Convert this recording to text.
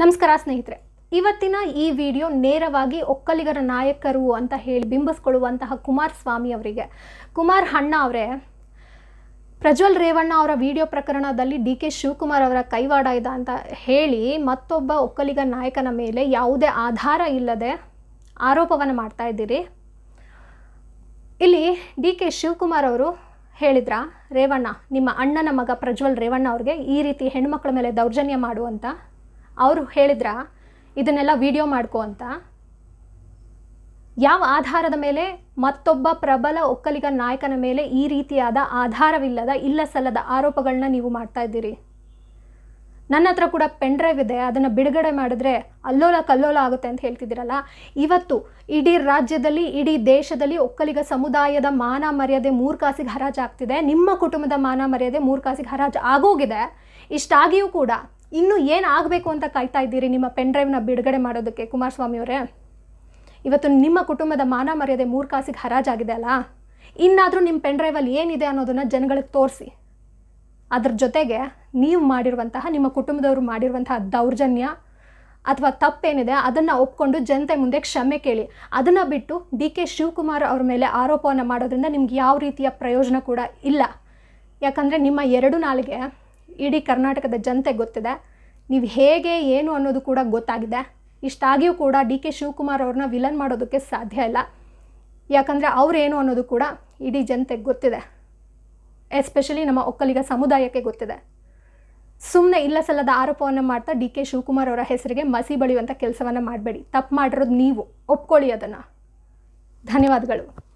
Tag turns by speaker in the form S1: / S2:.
S1: ನಮಸ್ಕಾರ ಸ್ನೇಹಿತರೆ. ಇವತ್ತಿನ ಈ ವಿಡಿಯೋ ನೇರವಾಗಿ ಒಕ್ಕಲಿಗರ ನಾಯಕರು ಅಂತ ಹೇಳಿ ಬಿಂಬಿಸ್ಕೊಳ್ಳುವಂತಹ ಕುಮಾರಸ್ವಾಮಿ ಅವರಿಗೆ. ಕುಮಾರ್ ಅಣ್ಣ ಅವರೇ, ಪ್ರಜ್ವಲ್ ರೇವಣ್ಣ ಅವರ ವಿಡಿಯೋ ಪ್ರಕರಣದಲ್ಲಿ ಡಿ ಕೆ ಶಿವಕುಮಾರ್ ಅವರ ಕೈವಾಡ ಇದೆ ಅಂತ ಹೇಳಿ ಮತ್ತೊಬ್ಬ ಒಕ್ಕಲಿಗ ನಾಯಕನ ಮೇಲೆ ಯಾವುದೇ ಆಧಾರ ಇಲ್ಲದೆ ಆರೋಪವನ್ನು ಮಾಡ್ತಾ ಇದ್ದೀರಿ. ಇಲ್ಲಿ ಡಿ ಕೆ ಶಿವಕುಮಾರ್ ಅವರು ಹೇಳಿದ್ರ, ರೇವಣ್ಣ, ನಿಮ್ಮ ಅಣ್ಣನ ಮಗ ಪ್ರಜ್ವಲ್ ರೇವಣ್ಣ ಅವ್ರಿಗೆ ಈ ರೀತಿ ಹೆಣ್ಮಕ್ಳ ಮೇಲೆ ದೌರ್ಜನ್ಯ ಮಾಡು ಅಂತ ಅವರು ಹೇಳಿದ್ರ, ಇದನ್ನೆಲ್ಲ ವಿಡಿಯೋ ಮಾಡ್ಕೋ ಅಂತ? ಯಾವ ಆಧಾರದ ಮೇಲೆ ಮತ್ತೊಬ್ಬ ಪ್ರಬಲ ಒಕ್ಕಲಿಗ ನಾಯಕನ ಮೇಲೆ ಈ ರೀತಿಯಾದ ಆಧಾರವಿಲ್ಲದ ಇಲ್ಲ ಸಲ್ಲದ ಆರೋಪಗಳನ್ನ ನೀವು ಮಾಡ್ತಾ ಇದ್ದೀರಿ? ನನ್ನ ಹತ್ರ ಕೂಡ ಪೆನ್ ಡ್ರೈವ್ ಇದೆ, ಅದನ್ನು ಬಿಡುಗಡೆ ಮಾಡಿದ್ರೆ ಅಲ್ಲೋಲ ಕಲ್ಲೋಲ ಆಗುತ್ತೆ ಅಂತ ಹೇಳ್ತಿದ್ದೀರಲ್ಲ? ಇವತ್ತು ಇಡೀ ರಾಜ್ಯದಲ್ಲಿ, ಇಡೀ ದೇಶದಲ್ಲಿ ಒಕ್ಕಲಿಗ ಸಮುದಾಯದ ಮಾನ ಮರ್ಯಾದೆ ಮೂರು ಕಾಸಿಗೆ ಹರಾಜು ಆಗ್ತಿದೆ ನಿಮ್ಮ ಕುಟುಂಬದ ಮಾನ ಮರ್ಯಾದೆ ಮೂರು ಕಾಸಿಗೆ ಹರಾಜು ಆಗೋಗಿದೆ. ಇಷ್ಟಾಗಿಯೂ ಕೂಡ ಇನ್ನೂ ಏನು ಆಗಬೇಕು ಅಂತ ಕಾಯ್ತಾ ಇದ್ದೀರಿ ನಿಮ್ಮ ಪೆನ್ ಡ್ರೈವ್ನ ಬಿಡುಗಡೆ ಮಾಡೋದಕ್ಕೆ ಕುಮಾರಸ್ವಾಮಿ ಅವರೇ? ಇವತ್ತು ನಿಮ್ಮ ಕುಟುಂಬದ ಮಾನ ಮರ್ಯಾದೆ ಮೂರು ಕಾಸಿಗೆ ಹರಾಜಾಗಿದೆ ಅಲ್ಲ? ಇನ್ನಾದರೂ ನಿಮ್ಮ ಪೆನ್ ಡ್ರೈವಲ್ಲಿ ಏನಿದೆ ಅನ್ನೋದನ್ನು ಜನಗಳಿಗೆ ತೋರಿಸಿ. ಅದ್ರ ಜೊತೆಗೆ ನೀವು ಮಾಡಿರುವಂತಹ, ನಿಮ್ಮ ಕುಟುಂಬದವರು ಮಾಡಿರುವಂತಹ ದೌರ್ಜನ್ಯ ಅಥವಾ ತಪ್ಪೇನಿದೆ ಅದನ್ನು ಒಪ್ಕೊಂಡು ಜನತೆ ಮುಂದೆ ಕ್ಷಮೆ ಕೇಳಿ. ಅದನ್ನು ಬಿಟ್ಟು ಡಿ ಕೆ ಶಿವಕುಮಾರ್ ಅವ್ರ ಮೇಲೆ ಆರೋಪವನ್ನು ಮಾಡೋದ್ರಿಂದ ನಿಮ್ಗೆ ಯಾವ ರೀತಿಯ ಪ್ರಯೋಜನ ಕೂಡ ಇಲ್ಲ. ಯಾಕಂದರೆ ನಿಮ್ಮ ಎರಡು ನಾಲಿಗೆ ಇಡೀ ಕರ್ನಾಟಕದ ಜನತೆ ಗೊತ್ತಿದೆ. ನೀವು ಹೇಗೆ, ಏನು ಅನ್ನೋದು ಕೂಡ ಗೊತ್ತಾಗಿದೆ. ಇಷ್ಟಾಗಿಯೂ ಕೂಡ ಡಿ ಕೆ ಶಿವಕುಮಾರ್ ಅವ್ರನ್ನ ವಿಲನ್ ಮಾಡೋದಕ್ಕೆ ಸಾಧ್ಯ ಇಲ್ಲ. ಯಾಕಂದರೆ ಅವ್ರೇನು ಅನ್ನೋದು ಕೂಡ ಇಡೀ ಜನತೆಗೆ ಗೊತ್ತಿದೆ. ಎಸ್ಪೆಷಲಿ ನಮ್ಮ ಒಕ್ಕಲಿಗ ಸಮುದಾಯಕ್ಕೆ ಗೊತ್ತಿದೆ. ಸುಮ್ಮನೆ ಇಲ್ಲ ಸಲ್ಲದ ಆರೋಪವನ್ನು ಮಾಡ್ತಾ ಡಿ ಕೆ ಶಿವಕುಮಾರ್ ಅವರ ಹೆಸರಿಗೆ ಮಸಿ ಬಳಿಯುವಂಥ ಕೆಲಸವನ್ನು ಮಾಡಬೇಡಿ. ತಪ್ಪು ಮಾಡಿರೋದು ನೀವು. ಒಪ್ಕೊಳ್ಳಿ ಅದನ್ನು. ಧನ್ಯವಾದಗಳು.